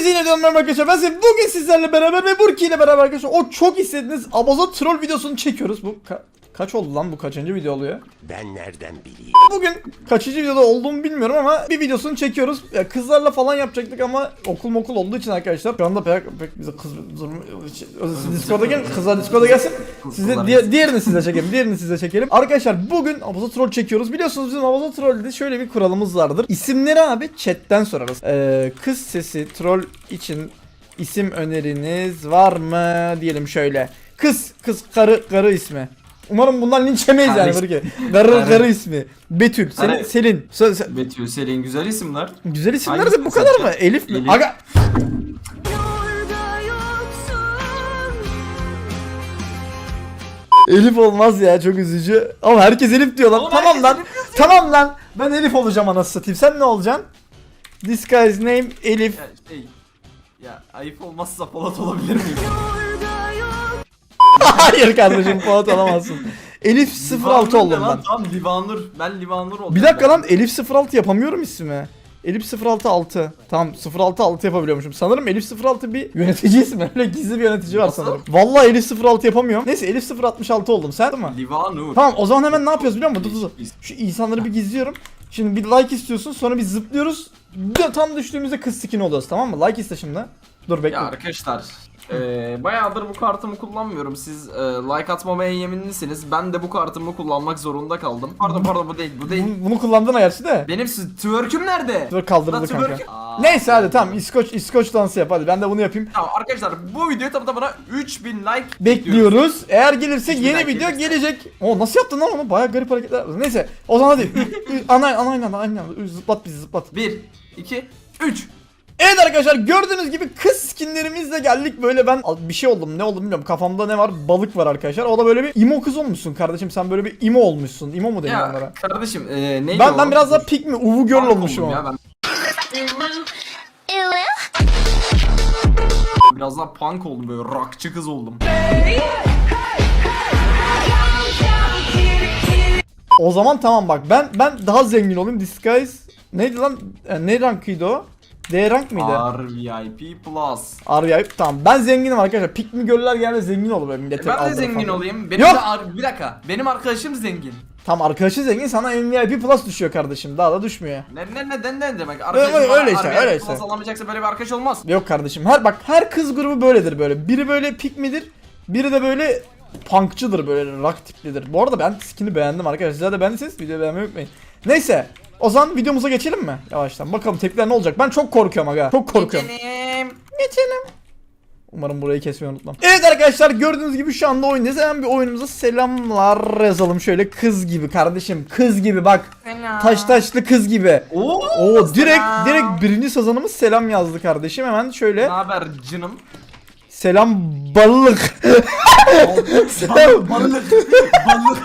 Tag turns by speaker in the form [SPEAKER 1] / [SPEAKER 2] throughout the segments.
[SPEAKER 1] Hepinize yine dönmem arkadaşlar. Ben size bugün sizlerle beraber ve Burki ile beraber arkadaşlar o çok istediğiniz Abaza troll videosunu çekiyoruz. Bu ka- kaç oldu lan bu kaçıncı video oluyor?
[SPEAKER 2] Ben nereden bileyim?
[SPEAKER 1] Bugün kaçıncı videoda olduğumu bilmiyorum ama bir videosunu çekiyoruz. Ya kızlarla falan yapacaktık ama okul okul olduğu için arkadaşlar şu anda pek, pek bize kız Siz Discord'a gelin. Kızlar Discord'a gelsin. Size diğer, diğerini size çekelim. Diğerini size çekelim. Arkadaşlar bugün Abaza Troll çekiyoruz. Biliyorsunuz bizim Abaza Troll'de şöyle bir kuralımız vardır. İsimleri abi chatten sorarız. Ee, kız sesi troll için isim öneriniz var mı diyelim şöyle. Kız kız karı karı ismi. Umarım bundan linç yemeyiz yani.
[SPEAKER 3] Karı
[SPEAKER 1] Karı.
[SPEAKER 3] karı
[SPEAKER 1] ismi. Betül, Selin,
[SPEAKER 3] Karı.
[SPEAKER 1] Selin. Sö- sö-
[SPEAKER 3] Betül, Selin güzel isimler.
[SPEAKER 1] Güzel isimler de bu kadar mı? Elif mi?
[SPEAKER 3] Elif.
[SPEAKER 1] Aga
[SPEAKER 4] yoksun.
[SPEAKER 1] Elif olmaz ya çok üzücü. Ama herkes Elif diyor lan.
[SPEAKER 3] Oğlum
[SPEAKER 1] tamam
[SPEAKER 3] herkes
[SPEAKER 1] lan. Tamam lan. Ben Elif olacağım anasını satayım. Sen ne olacaksın? This guy's name Elif.
[SPEAKER 3] Ya şey, ya ayıp olmazsa Polat olabilir miyim?
[SPEAKER 1] Hayır kardeşim Polat olamazsın. Elif 06
[SPEAKER 3] Livanur ne
[SPEAKER 1] oldum
[SPEAKER 3] lan?
[SPEAKER 1] ben.
[SPEAKER 3] Tamam Livanur. Ben Livanur oldum.
[SPEAKER 1] Bir dakika
[SPEAKER 3] ben.
[SPEAKER 1] lan Elif 06 yapamıyorum ismi. Elif 06 6. Tamam 06 6 yapabiliyormuşum. Sanırım Elif 06 bir yönetici ismi. Öyle gizli bir yönetici var
[SPEAKER 3] Nasıl?
[SPEAKER 1] sanırım. Vallahi Elif 06 yapamıyorum. Neyse Elif 066 oldum. Sen değil mi?
[SPEAKER 3] Livanur.
[SPEAKER 1] Tamam o zaman hemen ne yapıyoruz biliyor musun? Dur dur Şu insanları bir gizliyorum. Şimdi bir like istiyorsun sonra bir zıplıyoruz. Tam düştüğümüzde kız skin oluyoruz tamam mı? Like iste şimdi. Dur bekle.
[SPEAKER 3] Ya arkadaşlar. Eee bayağıdır bu kartımı kullanmıyorum. Siz eee, like atmamaya yeminlisiniz. Ben de bu kartımı kullanmak zorunda kaldım. Pardon pardon bu değil bu değil.
[SPEAKER 1] Bunu, bunu kullandın gerçi de.
[SPEAKER 3] Benim s- twerk'üm nerede?
[SPEAKER 1] Dur kaldırıldı kanka.
[SPEAKER 3] Aa,
[SPEAKER 1] Neyse hadi tamam İskoç İskoç dansı yap hadi ben de bunu yapayım.
[SPEAKER 3] Tamam arkadaşlar bu videoyu tam tamına 3000 like bekliyoruz.
[SPEAKER 1] Bekliyoruz. Eğer gelirse yeni
[SPEAKER 3] like
[SPEAKER 1] video
[SPEAKER 3] gelirse.
[SPEAKER 1] gelecek. O nasıl yaptın lan onu? Baya garip hareketler yaptın. Neyse. O zaman hadi. Ü- ü- ana ana ana ana ana zıplat bizi zıplat.
[SPEAKER 3] 1 2 3
[SPEAKER 1] Evet arkadaşlar gördüğünüz gibi kız skinlerimizle geldik böyle ben bir şey oldum ne oldum bilmiyorum kafamda ne var balık var arkadaşlar o da böyle bir imo kız olmuşsun kardeşim sen böyle bir imo olmuşsun imo mu deniyor onlara
[SPEAKER 3] kardeşim eee neydi
[SPEAKER 1] Ben
[SPEAKER 3] o?
[SPEAKER 1] ben biraz daha pik mi uvu girl
[SPEAKER 3] Punk
[SPEAKER 1] olmuşum
[SPEAKER 3] oldum
[SPEAKER 1] ama.
[SPEAKER 3] ya ben. Biraz daha punk oldum böyle rockçı kız oldum.
[SPEAKER 1] O zaman tamam bak ben ben daha zengin olayım disguise neydi lan E, ne rankıydı o? D rank mıydı?
[SPEAKER 3] RVIP Plus.
[SPEAKER 1] Arya tamam ben zenginim arkadaşlar pik mi girl'ler genelde zengin olur böyle
[SPEAKER 3] E ben de zengin
[SPEAKER 1] falan.
[SPEAKER 3] olayım. Benim
[SPEAKER 1] Yok.
[SPEAKER 3] de bir dakika. Benim arkadaşım zengin.
[SPEAKER 1] Tam arkadaşı zengin sana MVP plus düşüyor kardeşim daha da düşmüyor.
[SPEAKER 3] Ne ne neden ne demek?
[SPEAKER 1] öyle-
[SPEAKER 3] bana
[SPEAKER 1] öyle işte,
[SPEAKER 3] RVIP
[SPEAKER 1] öyle
[SPEAKER 3] Plus
[SPEAKER 1] işte.
[SPEAKER 3] alamayacaksa böyle bir arkadaş olmaz.
[SPEAKER 1] Yok kardeşim her bak her kız grubu böyledir böyle. Biri böyle pik midir? Biri de böyle punkçıdır böyle rock tiplidir. Bu arada ben skin'i beğendim arkadaşlar. Sizler de beğendiyseniz videoyu beğenmeyi unutmayın. Neyse. O zaman videomuza geçelim mi? Yavaştan. Bakalım tepkiler ne olacak? Ben çok korkuyorum aga. Çok korkuyorum.
[SPEAKER 3] Geçelim.
[SPEAKER 1] Geçelim. Umarım burayı kesmeyi unutmam. Evet arkadaşlar gördüğünüz gibi şu anda oyundayız. Hemen bir oyunumuza selamlar yazalım şöyle kız gibi kardeşim. Kız gibi bak.
[SPEAKER 3] Selam.
[SPEAKER 1] Taş taşlı kız gibi.
[SPEAKER 3] Oo,
[SPEAKER 1] Oo direkt direkt birinci sazanımız selam yazdı kardeşim. Hemen
[SPEAKER 3] Ne
[SPEAKER 1] şöyle
[SPEAKER 3] haber canım?
[SPEAKER 1] selam balık. selam.
[SPEAKER 3] balık. Balık.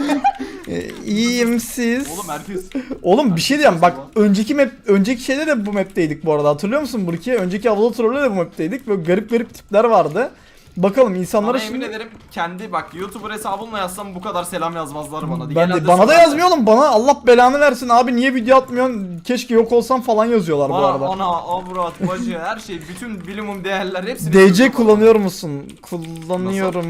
[SPEAKER 1] Ee, İyiyim siz.
[SPEAKER 3] Oğlum herkes.
[SPEAKER 1] Oğlum bir şey diyeceğim bak önceki map önceki şeyde de bu map'teydik bu arada hatırlıyor musun Burki? Önceki Avalo Troll'de de bu map'teydik. Böyle garip garip tipler vardı. Bakalım insanlara
[SPEAKER 3] emin
[SPEAKER 1] şimdi
[SPEAKER 3] ederim kendi bak YouTuber hesabımla yazsam bu kadar selam yazmazlar bana.
[SPEAKER 1] ben
[SPEAKER 3] Genelde
[SPEAKER 1] de, bana da
[SPEAKER 3] sorarlar.
[SPEAKER 1] yazmıyor oğlum bana Allah belanı versin abi niye video atmıyorsun keşke yok olsam falan yazıyorlar bu
[SPEAKER 3] Bana,
[SPEAKER 1] arada.
[SPEAKER 3] ana, avrat, bacı her şey bütün bilimum değerler hepsini
[SPEAKER 1] DC kullanıyor musun? Kullanıyorum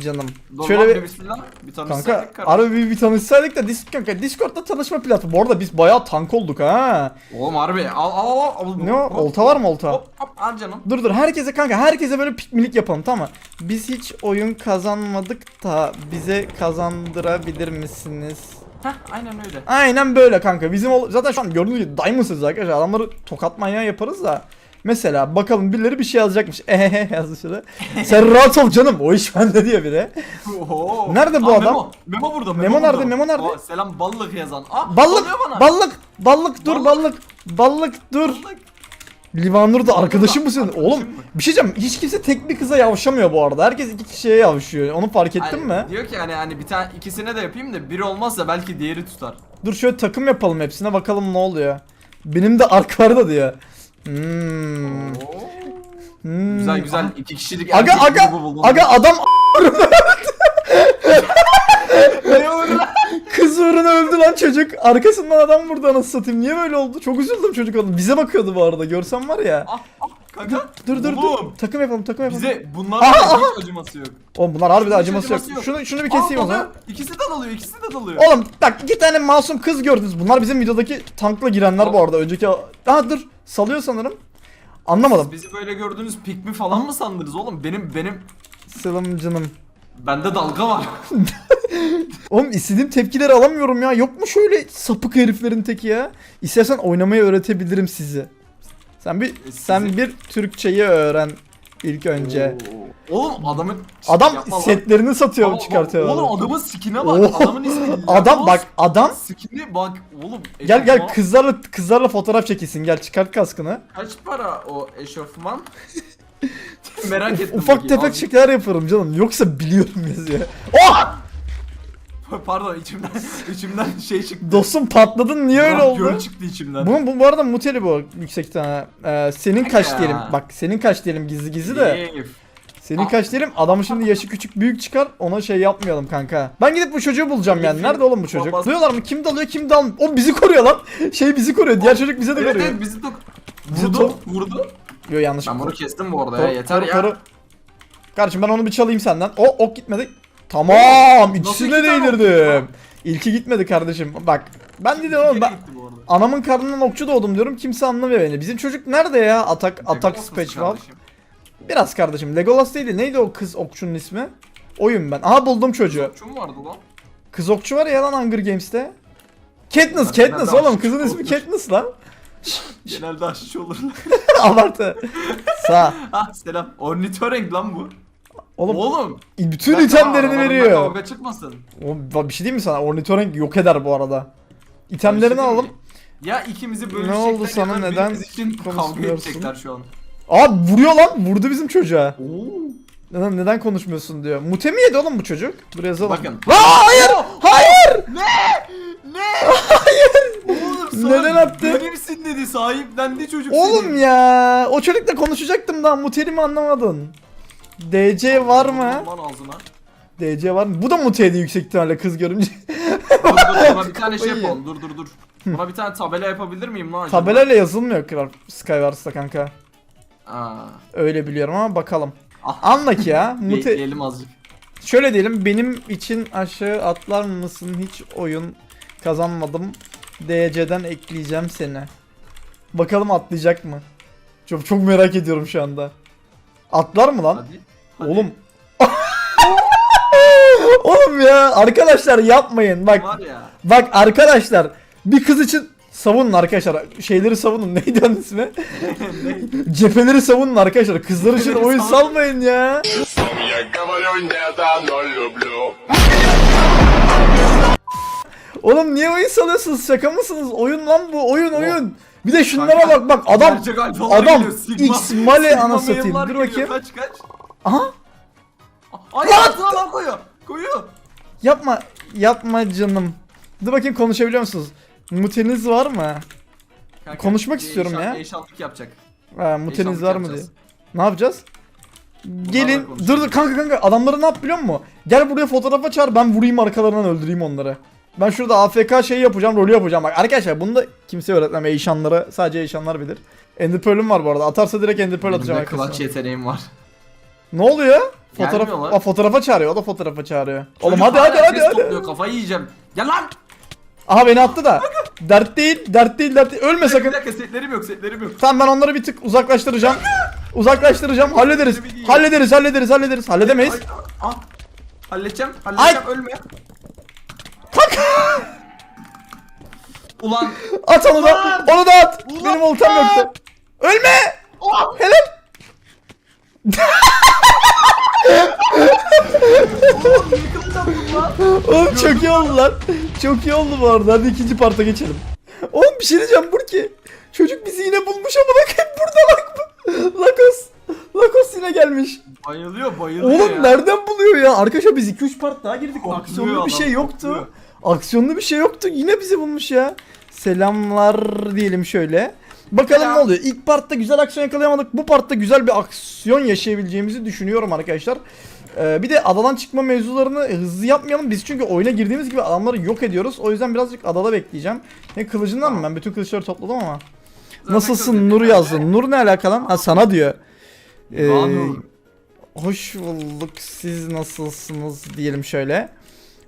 [SPEAKER 1] canım. Şöyle bir
[SPEAKER 3] bismillah. Bir
[SPEAKER 1] Kanka
[SPEAKER 3] tanışsaydık
[SPEAKER 1] ara bir, bir tanışsaydık da Dis kanka Discord'da tanışma platformu. Bu arada biz bayağı tank olduk ha.
[SPEAKER 3] Oğlum harbi al al al. al
[SPEAKER 1] Ne o? Olta var mı olta?
[SPEAKER 3] Hop hop al canım.
[SPEAKER 1] Dur dur herkese kanka herkese böyle pikmilik yapalım tamam mı? Biz hiç oyun kazanmadık da bize kazandırabilir misiniz?
[SPEAKER 3] Heh aynen öyle.
[SPEAKER 1] Aynen böyle kanka. Bizim zaten şu an gördüğünüz gibi diamonds'ız arkadaşlar. Adamları tokat manyağı yaparız da. Mesela bakalım birileri bir şey yazacakmış. Ehehe yazdı şurada. Sen rahat ol canım. O iş bende diyor biri.
[SPEAKER 3] Oho.
[SPEAKER 1] Nerede bu
[SPEAKER 3] Aa,
[SPEAKER 1] adam?
[SPEAKER 3] Memo. Memo burada.
[SPEAKER 1] Memo
[SPEAKER 3] burada.
[SPEAKER 1] nerede, Memo nerede?
[SPEAKER 3] Aa, selam ballık yazan. Aa,
[SPEAKER 1] Ballık,
[SPEAKER 3] bana.
[SPEAKER 1] ballık, ballık dur ballık. Ballık dur.
[SPEAKER 3] Ballık.
[SPEAKER 1] Livanur da arkadaşın
[SPEAKER 3] da
[SPEAKER 1] mısın?
[SPEAKER 3] arkadaşım
[SPEAKER 1] Oğlum
[SPEAKER 3] mı?
[SPEAKER 1] bir şey diyeceğim. Hiç kimse tek bir kıza yavşamıyor bu arada. Herkes iki kişiye yavşıyor. Onu fark ettin
[SPEAKER 3] Hani
[SPEAKER 1] mi?
[SPEAKER 3] Diyor ki hani hani bir tane ikisine de yapayım da biri olmazsa belki diğeri tutar.
[SPEAKER 1] Dur şöyle takım yapalım hepsine bakalım ne oluyor. Benim de ark var da diyor. Hmm.
[SPEAKER 3] Oo.
[SPEAKER 1] Hmm.
[SPEAKER 3] Güzel güzel iki kişilik
[SPEAKER 1] Aga
[SPEAKER 3] erkek
[SPEAKER 1] aga
[SPEAKER 3] grubu buldum.
[SPEAKER 1] aga adam
[SPEAKER 3] Ne olur lan?
[SPEAKER 1] Kız uğruna öldü lan çocuk. Arkasından adam vurdu anasını satayım. Niye böyle oldu? Çok üzüldüm çocuk adam. Bize bakıyordu bu arada. Görsem var ya.
[SPEAKER 3] Ah, ah, kanka.
[SPEAKER 1] Dur dur dur.
[SPEAKER 3] Oğlum,
[SPEAKER 1] Takım yapalım takım yapalım.
[SPEAKER 3] Bize bunlarla hiç acıması yok.
[SPEAKER 1] Oğlum bunlar harbiden
[SPEAKER 3] Hiç
[SPEAKER 1] acıması yok.
[SPEAKER 3] acıması yok.
[SPEAKER 1] Şunu şunu bir
[SPEAKER 3] Aa,
[SPEAKER 1] keseyim o zaman.
[SPEAKER 3] dalıyor. İkisi de dalıyor, ikisi de dalıyor.
[SPEAKER 1] Oğlum bak iki tane masum kız gördünüz. Bunlar bizim videodaki tankla girenler bu arada. Önceki... Aha dur. Salıyor sanırım. Anlamadım.
[SPEAKER 3] Bizi böyle gördüğünüz pikmi falan mı sandınız oğlum? Benim benim
[SPEAKER 1] Sılımcınım.
[SPEAKER 3] Bende dalga var.
[SPEAKER 1] Oğlum istediğim tepkileri alamıyorum ya. Yok mu şöyle sapık heriflerin teki ya? İstersen oynamayı öğretebilirim sizi. Sen bir
[SPEAKER 3] sizi?
[SPEAKER 1] sen bir Türkçeyi öğren ilk önce.
[SPEAKER 3] Oo. Oğlum adamın
[SPEAKER 1] Adam
[SPEAKER 3] Yapma lan.
[SPEAKER 1] setlerini satıyor,
[SPEAKER 3] Oğlum,
[SPEAKER 1] çıkartıyor.
[SPEAKER 3] Oğlum
[SPEAKER 1] adam.
[SPEAKER 3] adamın skin'e bak.
[SPEAKER 1] Oo.
[SPEAKER 3] Adamın ismi
[SPEAKER 1] Adam bak adam
[SPEAKER 3] Skin'e bak oğlum.
[SPEAKER 1] gel gel
[SPEAKER 3] eşofman.
[SPEAKER 1] kızlarla kızlarla fotoğraf çekilsin. Gel çıkart kaskını.
[SPEAKER 3] Kaç para o eşofman? Merak ettim.
[SPEAKER 1] Ufak
[SPEAKER 3] bakayım,
[SPEAKER 1] tefek şeyler yaparım canım. Yoksa biliyorum yazıyor. Oh!
[SPEAKER 3] Pardon içimden içimden şey çıktı.
[SPEAKER 1] Dostum patladın niye öyle oldu?
[SPEAKER 3] Göl çıktı içimden.
[SPEAKER 1] Bu, bu, bu arada muteli bu yüksek ihtimalle. Ee, senin kaç diyelim? Bak senin kaç diyelim gizli gizli de.
[SPEAKER 3] Keyif.
[SPEAKER 1] Senin kaç diyelim? Adamın şimdi yaşı küçük büyük çıkar. Ona şey yapmayalım kanka. Ben gidip bu çocuğu bulacağım yani. Nerede oğlum bu çocuk?
[SPEAKER 3] Babası-
[SPEAKER 1] Duyuyorlar mı? Kim dalıyor kim dal? O bizi koruyor lan. Şey bizi koruyor. Diğer çocuk bize de
[SPEAKER 3] Evet
[SPEAKER 1] koruyor.
[SPEAKER 3] evet bizi
[SPEAKER 1] Bizi
[SPEAKER 3] vurdu vurdu.
[SPEAKER 1] Yo yanlış.
[SPEAKER 3] Ben bunu kestim bu arada ya yeter ya.
[SPEAKER 1] koru. Kardeşim ben onu bir çalayım senden. O ok gitmedi. Tamam. İkisini de
[SPEAKER 3] iki tane ok
[SPEAKER 1] değdirdim. İlki gitmedi kardeşim. Bak ben dedim oğlum ben anamın karnından okçu doğdum diyorum. Kimse anlamıyor beni. Bizim çocuk nerede ya? Atak atak speech var. Biraz kardeşim. Legolas değildi. Neydi o kız okçunun ismi? Oyun ben. Aha buldum çocuğu.
[SPEAKER 3] Şu mu vardı lan?
[SPEAKER 1] Kız okçu var ya lan Hunger Games'te. Katniss, Katniss oğlum. Kızın ismi. Katniss lan.
[SPEAKER 3] Genelde aşçı olur.
[SPEAKER 1] Abartı. Sağ.
[SPEAKER 3] ah selam. Ornitorenk lan bu.
[SPEAKER 1] Oğlum,
[SPEAKER 3] Oğlum.
[SPEAKER 1] bütün itemlerini
[SPEAKER 3] aralarında
[SPEAKER 1] veriyor.
[SPEAKER 3] Kavga çıkmasın.
[SPEAKER 1] Oğlum, bir şey diyeyim mi sana? Ornitorenk yok eder bu arada. İtemlerini
[SPEAKER 3] şey
[SPEAKER 1] alalım.
[SPEAKER 3] Ya ikimizi
[SPEAKER 1] Ne
[SPEAKER 3] bölüşecekler
[SPEAKER 1] oldu sana,
[SPEAKER 3] ya
[SPEAKER 1] neden
[SPEAKER 3] için kavga edecekler şu an.
[SPEAKER 1] Aa vuruyor lan. Vurdu bizim çocuğa.
[SPEAKER 3] Oo.
[SPEAKER 1] Neden, neden konuşmuyorsun diyor. Mute mi yedi oğlum bu çocuk? Dur yazalım.
[SPEAKER 3] Bakın.
[SPEAKER 1] Aa, hayır! Hayır!
[SPEAKER 3] Ne? Hayır. Oğlum sana
[SPEAKER 1] Neden attı?
[SPEAKER 3] Benimsin dedi sahiplendi çocuk
[SPEAKER 1] Oğlum
[SPEAKER 3] seni.
[SPEAKER 1] ya. O çocukla konuşacaktım daha. Muteli mi anlamadın? DC var mı?
[SPEAKER 3] Lan ağzına.
[SPEAKER 1] DC var mı? Bu da muteydi yüksek ihtimalle kız görünce.
[SPEAKER 3] Dur dur buna bir tane şey
[SPEAKER 1] Kafayı
[SPEAKER 3] yapalım. Dur dur dur. Buna bir tane tabela yapabilir miyim lan acaba?
[SPEAKER 1] Tabelayla yazılmıyor Kral Skywars'ta kanka.
[SPEAKER 3] Aa.
[SPEAKER 1] Öyle biliyorum ama bakalım.
[SPEAKER 3] Ah.
[SPEAKER 1] Anla ki ya. Mute...
[SPEAKER 3] Bekleyelim azıcık.
[SPEAKER 1] Şöyle diyelim benim için aşağı atlar mısın hiç oyun kazanmadım. DC'den ekleyeceğim seni. Bakalım atlayacak mı? Çok çok merak ediyorum şu anda. Atlar mı lan?
[SPEAKER 3] Hadi. hadi.
[SPEAKER 1] Oğlum. Oğlum ya arkadaşlar yapmayın bak.
[SPEAKER 3] Var ya.
[SPEAKER 1] Bak arkadaşlar bir kız için savunun arkadaşlar. Şeyleri savunun. Neydi onun ismi? Cepheleri savunun arkadaşlar. Kızlar için oyun salmayın ya. Oğlum niye oyun salıyorsunuz? Şaka mısınız? Oyun lan bu. Oyun oyun. Bir de şunlara bak bak adam
[SPEAKER 3] Gerçek alfalar
[SPEAKER 1] adam
[SPEAKER 3] geliyor, Sigma-
[SPEAKER 1] X male
[SPEAKER 3] Sigma
[SPEAKER 1] ana satayım. Dur
[SPEAKER 3] geliyor.
[SPEAKER 1] bakayım.
[SPEAKER 3] Kaç kaç.
[SPEAKER 1] Aha
[SPEAKER 3] Ay altına lan koyuyor. Koyuyor.
[SPEAKER 1] yapma yapma canım. Dur bakayım konuşabiliyor musunuz? Muteniz var mı?
[SPEAKER 3] Kanka,
[SPEAKER 1] Konuşmak
[SPEAKER 3] bir
[SPEAKER 1] istiyorum ya.
[SPEAKER 3] Eşanlık yapacak.
[SPEAKER 1] Ha, muteniz
[SPEAKER 3] Eşanlık
[SPEAKER 1] var mı diye.
[SPEAKER 3] yapacağız.
[SPEAKER 1] Ne yapacağız? Gelin
[SPEAKER 3] konuşalım.
[SPEAKER 1] dur dur kanka kanka adamları ne yap biliyor musun? Gel buraya fotoğrafa çağır ben vurayım arkalarından öldüreyim onları. Ben şurada AFK şey yapacağım rolü yapacağım bak arkadaşlar bunu da kimseye öğretmem Eyşanlara sadece Eyşanlar bilir. Ender Pearl'üm var bu arada atarsa direkt Ender Pearl
[SPEAKER 3] Benim
[SPEAKER 1] atacağım
[SPEAKER 3] de clutch yeteneğim var.
[SPEAKER 1] Ne oluyor? Fotoğraf,
[SPEAKER 3] Gelmiyorlar.
[SPEAKER 1] Aa, fotoğrafa çağırıyor o da fotoğrafa çağırıyor. Oğlum
[SPEAKER 3] Çocuk
[SPEAKER 1] hadi hadi hadi hadi.
[SPEAKER 3] topluyor, Kafayı yiyeceğim. Gel lan.
[SPEAKER 1] Aha beni attı da. dert değil dert değil dert değil. Ölme
[SPEAKER 3] Bir
[SPEAKER 1] sakın.
[SPEAKER 3] dakika setlerim yok setlerim yok.
[SPEAKER 1] Tamam ben onları bir tık uzaklaştıracağım. Uzaklaştıracağım. Hallederiz. Hallederiz, hallederiz, hallederiz. Halledemeyiz.
[SPEAKER 3] Ay, ah. Halledeceğim halledeceğim ölme. Ulan
[SPEAKER 1] At onu da. Onu da at.
[SPEAKER 3] Ulan!
[SPEAKER 1] Benim oltam yoktu. Ölme.
[SPEAKER 3] Oh!
[SPEAKER 1] Helal. Oğlum çok iyi oldu lan. Çok iyi oldu bu arada. Hadi ikinci parta geçelim. Oğlum bir şey diyeceğim Burki. Çocuk bizi yine bulmuş ama bak burada bak. Lakos. Lakos yine gelmiş.
[SPEAKER 3] Bayılıyor bayılıyor
[SPEAKER 1] Oğlum
[SPEAKER 3] ya.
[SPEAKER 1] nereden buluyor ya? Arkadaşlar biz 2-3 part daha girdik. Aksiyonlu bir şey yoktu.
[SPEAKER 3] kokluyor.
[SPEAKER 1] Aksiyonlu bir şey yoktu. Yine bizi bulmuş ya. Selamlar diyelim şöyle. Bakalım
[SPEAKER 3] Selam.
[SPEAKER 1] ne oluyor. İlk partta güzel aksiyon yakalayamadık. Bu partta güzel bir aksiyon yaşayabileceğimizi düşünüyorum arkadaşlar. Ee, bir de adadan çıkma mevzularını hızlı yapmayalım. Biz çünkü oyuna girdiğimiz gibi adamları yok ediyoruz. O yüzden birazcık adada bekleyeceğim. Ne kılıcından mı? Ben bütün kılıçları topladım ama.
[SPEAKER 3] Zaten
[SPEAKER 1] Nasılsın Nur yazdın. Nur ne alakalı? Ha sana diyor. Ee, hoş bulduk. Siz nasılsınız diyelim şöyle.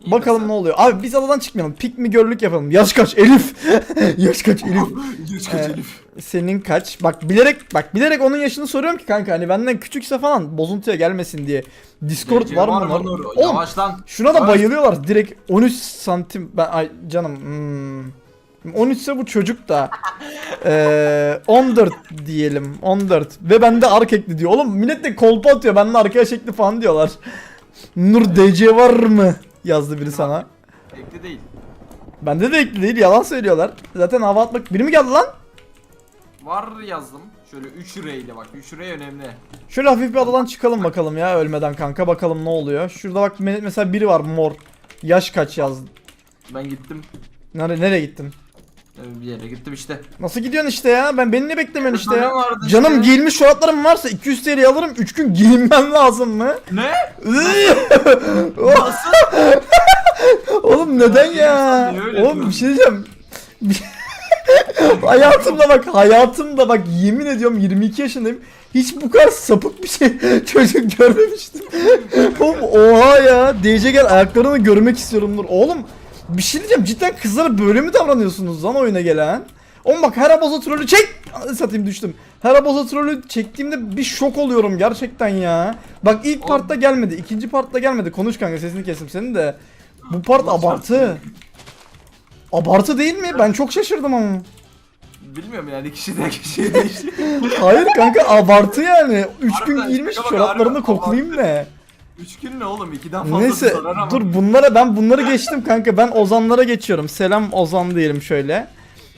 [SPEAKER 3] İyi
[SPEAKER 1] Bakalım
[SPEAKER 3] mesela.
[SPEAKER 1] ne oluyor. Abi biz adadan çıkmayalım. Pik mi görlük yapalım. Yaş kaç Elif? Yaş kaç Elif?
[SPEAKER 3] Yüz kaç
[SPEAKER 1] Ee,
[SPEAKER 3] Elif.
[SPEAKER 1] Senin kaç? Bak bilerek bak bilerek onun yaşını soruyorum ki kanka hani benden küçükse falan bozuntuya gelmesin diye. Discord
[SPEAKER 3] Gece
[SPEAKER 1] var mı?
[SPEAKER 3] Nur?
[SPEAKER 1] Oğlum
[SPEAKER 3] Yavaş lan.
[SPEAKER 1] şuna da bayılıyorlar. Direkt 13 santim ben ay canım. Hmm. 13 ise bu çocuk da Ee, 14 diyelim 14 ve bende ark ekli diyor. Oğlum millet de kolpa atıyor bende arkaya şekli falan diyorlar. Nur DC var mı? Yazdı biri sana.
[SPEAKER 3] Ekli değil.
[SPEAKER 1] Bende de ekli değil yalan söylüyorlar. Zaten hava atmak biri mi geldi lan?
[SPEAKER 3] Var yazdım. Şöyle 3 R ile bak 3 R önemli.
[SPEAKER 1] Şöyle hafif bir adadan çıkalım bakalım ya ölmeden kanka bakalım ne oluyor. Şurada bak me- mesela biri var mor. Yaş kaç yazdı.
[SPEAKER 3] Ben gittim.
[SPEAKER 1] Nere nereye gittin?
[SPEAKER 3] Bir yere gittim işte.
[SPEAKER 1] Nasıl gidiyorsun işte ya? Ben beni ne beklemiyorsun işte ya?
[SPEAKER 3] Vardı
[SPEAKER 1] Canım
[SPEAKER 3] işte.
[SPEAKER 1] giyilmiş çoraplarım varsa 200 TL alırım 3 gün giyinmem lazım mı?
[SPEAKER 3] Ne?
[SPEAKER 1] Nasıl? Oğlum neden ya? Oğlum bir şey diyeceğim. hayatımda bak hayatımda bak yemin ediyorum 22 yaşındayım. Hiç bu kadar sapık bir şey çocuk görmemiştim. Oğlum oha ya. DC gel ayaklarını görmek istiyorum Nur. Oğlum bir şey diyeceğim cidden kızlara böyle mi davranıyorsunuz lan oyuna gelen? Oğlum bak her abaza trolü çek. Satayım düştüm. Her abaza trolü çektiğimde bir şok oluyorum gerçekten ya. Bak ilk partta gelmedi. ikinci partta gelmedi. Konuş kanka sesini kesim senin de. Bu part abartı. Abartı değil mi? Ben çok şaşırdım ama.
[SPEAKER 3] Bilmiyorum yani kişiden kişiye değişiyor.
[SPEAKER 1] Hayır kanka abartı yani. 3 gün
[SPEAKER 3] Harbiden,
[SPEAKER 1] giymiş
[SPEAKER 3] şaka bak,
[SPEAKER 1] çoraplarını
[SPEAKER 3] harbiden
[SPEAKER 1] koklayayım ne?
[SPEAKER 3] 3 gün ne oğlum 2'den fazla
[SPEAKER 1] Neyse
[SPEAKER 3] zarar ama.
[SPEAKER 1] dur bunlara ben bunları geçtim kanka. Ben Ozanlara geçiyorum. Selam Ozan diyelim şöyle.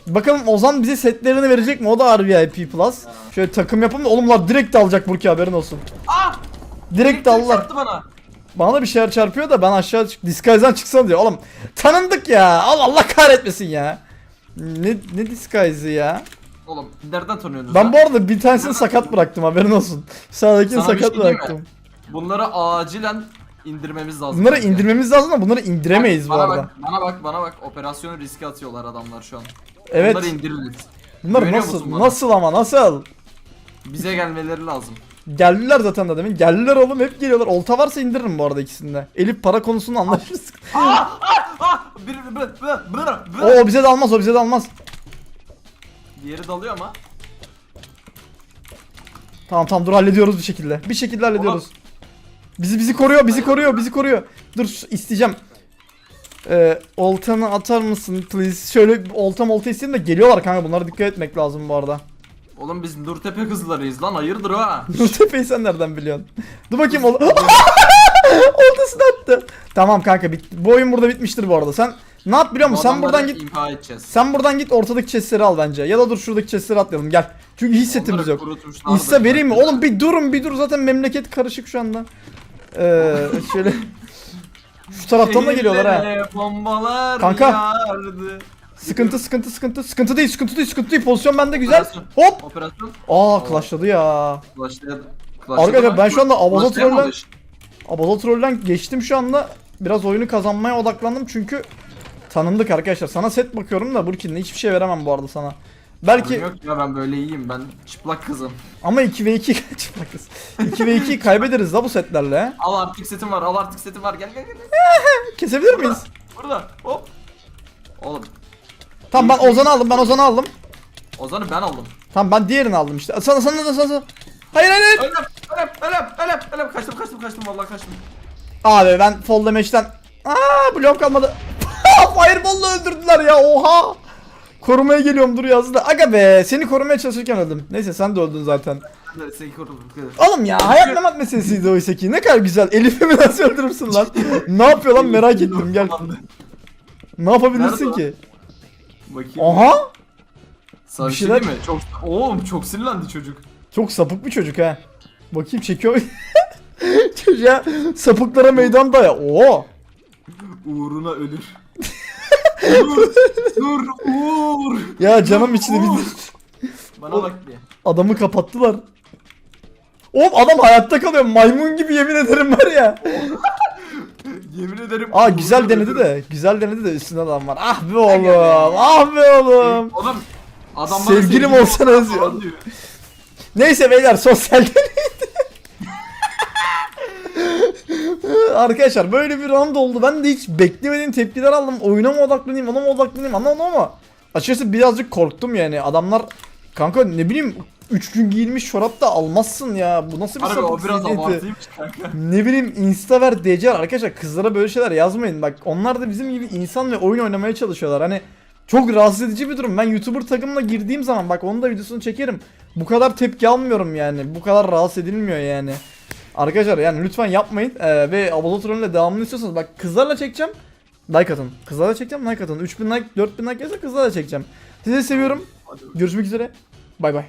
[SPEAKER 1] Bakalım Ozan bize setlerini verecek mi? O da RVIP Plus. Şöyle takım yapalım da oğlumlar direkt alacak Burki haberin olsun.
[SPEAKER 3] Ah!
[SPEAKER 1] Direkt
[SPEAKER 3] Elektrik
[SPEAKER 1] aldılar.
[SPEAKER 3] çarptı bana.
[SPEAKER 1] Bana da bir şeyler çarpıyor da ben aşağı çık Disguise'dan çıksana diyor. Oğlum tanındık ya. Allah Allah kahretmesin ya. Ne ne disguise'ı ya?
[SPEAKER 3] Oğlum nereden tanıyorsunuz
[SPEAKER 1] Ben
[SPEAKER 3] lan?
[SPEAKER 1] bu arada bir tanesini sakat bıraktım haberin olsun. Sağdakini
[SPEAKER 3] Sana bir
[SPEAKER 1] sakat
[SPEAKER 3] şey diyeyim mi?
[SPEAKER 1] bıraktım.
[SPEAKER 3] Bunları acilen indirmemiz lazım.
[SPEAKER 1] Bunları
[SPEAKER 3] kanka.
[SPEAKER 1] indirmemiz lazım ama bunları indiremeyiz bu
[SPEAKER 3] bana
[SPEAKER 1] arada.
[SPEAKER 3] Bak, bana bak bana bak operasyonu riske atıyorlar adamlar şu an.
[SPEAKER 1] Evet.
[SPEAKER 3] Onları indiririz.
[SPEAKER 1] Bunlar
[SPEAKER 3] Güveniyor
[SPEAKER 1] nasıl
[SPEAKER 3] musun bana?
[SPEAKER 1] nasıl ama nasıl?
[SPEAKER 3] Bize gelmeleri lazım.
[SPEAKER 1] Geldiler zaten de demin. Geldiler oğlum hep geliyorlar. Olta varsa indiririm bu arada ikisinde. Elif para konusunda anlaşırız.
[SPEAKER 3] Ah! Bir, bir, bir, bir, bir.
[SPEAKER 1] o, o bize de almaz o bize de almaz.
[SPEAKER 3] Diğeri dalıyor ama.
[SPEAKER 1] Tamam tamam dur hallediyoruz bir şekilde. Bir şekilde hallediyoruz. Bizi bizi koruyor bizi koruyor bizi koruyor. Dur isteyeceğim. Ee, oltanı atar mısın please? Şöyle olta molta isteyeyim de geliyorlar kanka bunlara dikkat etmek lazım bu arada.
[SPEAKER 3] Oğlum biz Nurtepe kızlarıyız lan hayırdır ha?
[SPEAKER 1] Nurtepe'yi sen nereden biliyorsun? Dur bakayım ol Oltasını attı. Tamam kanka bitti. Bu oyun burada bitmiştir bu arada. Sen ne yap biliyor
[SPEAKER 3] Bu
[SPEAKER 1] musun? Sen buradan git. Sen buradan git ortadaki chestleri al bence. Ya da dur şuradaki chestleri atlayalım gel. Çünkü hiç setimiz yok. İste vereyim mi? Oğlum bir durun bir dur zaten memleket karışık şu anda. Ee, şöyle şu taraftan da geliyorlar ha.
[SPEAKER 3] Şehirlere bombalar
[SPEAKER 1] Kanka.
[SPEAKER 3] yağardı.
[SPEAKER 1] Sıkıntı sıkıntı sıkıntı. Sıkıntı değil sıkıntı değil sıkıntı değil. Pozisyon bende güzel.
[SPEAKER 3] Operasyon.
[SPEAKER 1] Hop.
[SPEAKER 3] Operasyon.
[SPEAKER 1] Aa klashladı ya.
[SPEAKER 3] Clash'ladı.
[SPEAKER 1] Arkadaşlar ben şu anda
[SPEAKER 3] Clash'layamadı
[SPEAKER 1] Troll'den. Abaza Troll'den geçtim şu anda. Biraz oyunu kazanmaya odaklandım çünkü tanındık arkadaşlar. Sana set bakıyorum da Burkin'le hiçbir şey veremem bu arada sana. Belki
[SPEAKER 3] Yok ya ben böyle iyiyim ben çıplak kızım.
[SPEAKER 1] ama 2 ve 2 çıplak kız. 2 ve 2'yi kaybederiz la bu setlerle.
[SPEAKER 3] Al artık setim var al artık setim var gel gel gel.
[SPEAKER 1] Kesebilir miyiz?
[SPEAKER 3] Burada hop. Oğlum
[SPEAKER 1] Tamam ben Ozan'ı aldım ben Ozan'ı aldım.
[SPEAKER 3] Ozan'ı ben aldım.
[SPEAKER 1] Tamam ben diğerini aldım işte. Sana sana sana sana. sana. Hayır hayır hayır.
[SPEAKER 3] Ölüm ölüm ölüm ölüm ölüm kaçtım kaçtım kaçtım vallahi kaçtım.
[SPEAKER 1] Abi ben fall damage'den. Aa blok kalmadı. Fireball'la öldürdüler ya oha. Korumaya geliyorum dur yazdı. Aga be seni korumaya çalışırken öldüm. Neyse sen de öldün zaten.
[SPEAKER 3] Korudum.
[SPEAKER 1] Oğlum ya hayat memat meselesiydi oysa ki. Ne kadar güzel. Elif'imi nasıl öldürürsün lan? ne yapıyor lan merak ettim gel. Ne yapabilirsin
[SPEAKER 3] Nerede
[SPEAKER 1] ki?
[SPEAKER 3] Bakayım.
[SPEAKER 1] Aha.
[SPEAKER 3] Sana
[SPEAKER 1] bir
[SPEAKER 3] şey
[SPEAKER 1] şeyler-
[SPEAKER 3] diyeyim mi? Çok oğlum çok sinirlendi çocuk.
[SPEAKER 1] Çok sapık bir çocuk ha. Bakayım çekiyor. Çocuğa sapıklara meydan daya. Oo.
[SPEAKER 3] Uğruna ölür. dur, dur, Uğur.
[SPEAKER 1] Ya canım içinde
[SPEAKER 3] Uğur.
[SPEAKER 1] bir
[SPEAKER 3] Bana bak bir.
[SPEAKER 1] adamı kapattılar. Oğlum adam hayatta kalıyor. Maymun gibi yemin ederim var ya.
[SPEAKER 3] Yemin ederim.
[SPEAKER 1] Aa güzel denedi de. Güzel denedi de üstünde adam var. Ah be oğlum. Ah be oğlum.
[SPEAKER 3] Oğlum adam bana
[SPEAKER 1] Sevgilim yazıyor.
[SPEAKER 3] diyor.
[SPEAKER 1] Neyse beyler sosyal. Arkadaşlar böyle bir round oldu. Ben de hiç beklemediğim tepkiler aldım. Oyuna mı odaklanayım, ona mı odaklanayım anlamadım ama açıkçası birazcık korktum yani. Adamlar kanka ne bileyim 3 gün giyilmiş çorap da almazsın ya. Bu nasıl bir
[SPEAKER 3] Harbi o
[SPEAKER 1] sapık
[SPEAKER 3] biraz
[SPEAKER 1] zihniyeti?
[SPEAKER 3] abartıymış kanka.
[SPEAKER 1] Ne bileyim insta ver DC arkadaşlar kızlara böyle şeyler yazmayın. Bak onlar da bizim gibi insan ve oyun oynamaya çalışıyorlar. Hani çok rahatsız edici bir durum. Ben YouTuber takımına girdiğim zaman bak onun da videosunu çekerim. Bu kadar tepki almıyorum yani. Bu kadar rahatsız edilmiyor yani. Arkadaşlar yani lütfen yapmayın. Ee, ve Abolo ile devamını istiyorsanız bak kızlarla çekeceğim. Like atın. Kızlarla çekeceğim like atın. 3000 like 4000 like gelirse kızlarla çekeceğim. Sizi seviyorum. Görüşmek üzere. Bay bay.